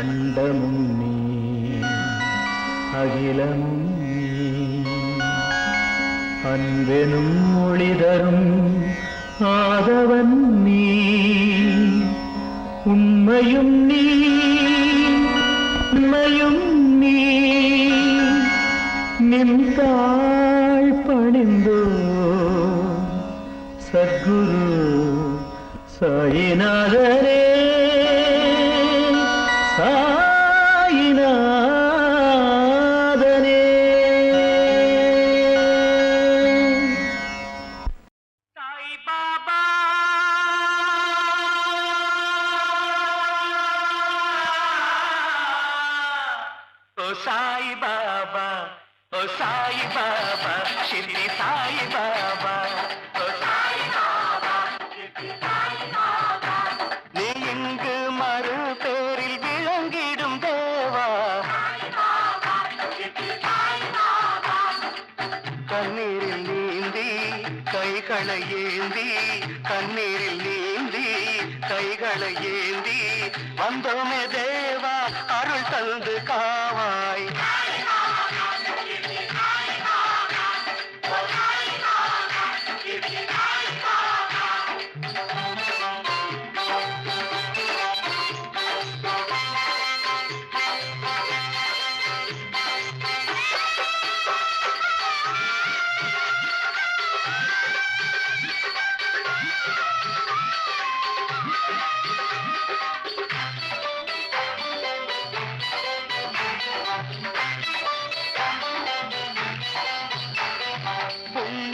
அண்டமும் நீ அகிலமும் அன்பெனும் மொழி ஆதவன் நீ உண்மையும் நீ. சாய் பாபா ஓ சாய் பாபா சித்தி சாய் பாபா. ஓ சாய் பாபா நீ இங்கு மறு பேரில் விளங்கிடும் தேவா. கண்ணீரில் நீந்தி கைகளை ஏந்தி கண்ணீரில் நீந்தி கைகளை ஏந்தி வந்தோமே தேவா. அருள் தந்து காவாய்.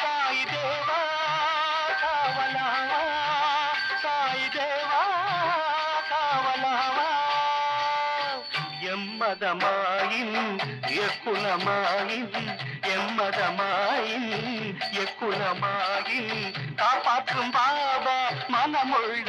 சாய் தேவா காவலாவா சாய் தேவா காவலாவா எம்மதமாயின் எக்குலமாயின் எம்மதமாயின் எக்குலமாயின் காப்பாற்றும் பாபா மனமுள்ள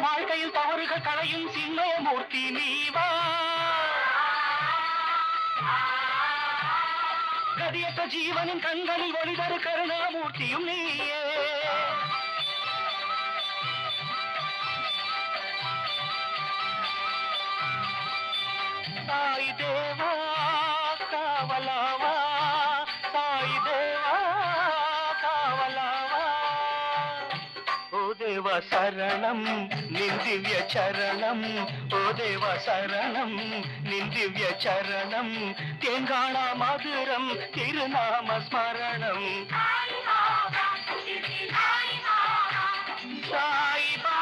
வாழ்க்கையில் தவறுகள் களையும் சின்மயமூர்த்தி நீவா. கதியற்ற ஜீவனின் கண்களில் ஒளிதரு கருணாமூர்த்தியும் நீயே. தாய் தேவா காவலாவா சரணம் நிந்திவ்ய சரணம். ஓ தேவா சரணம் நிந்திவ்ய சரணம். தேங்காணா மதுரம் திருநாம ஸ்மரணம். சாய்பா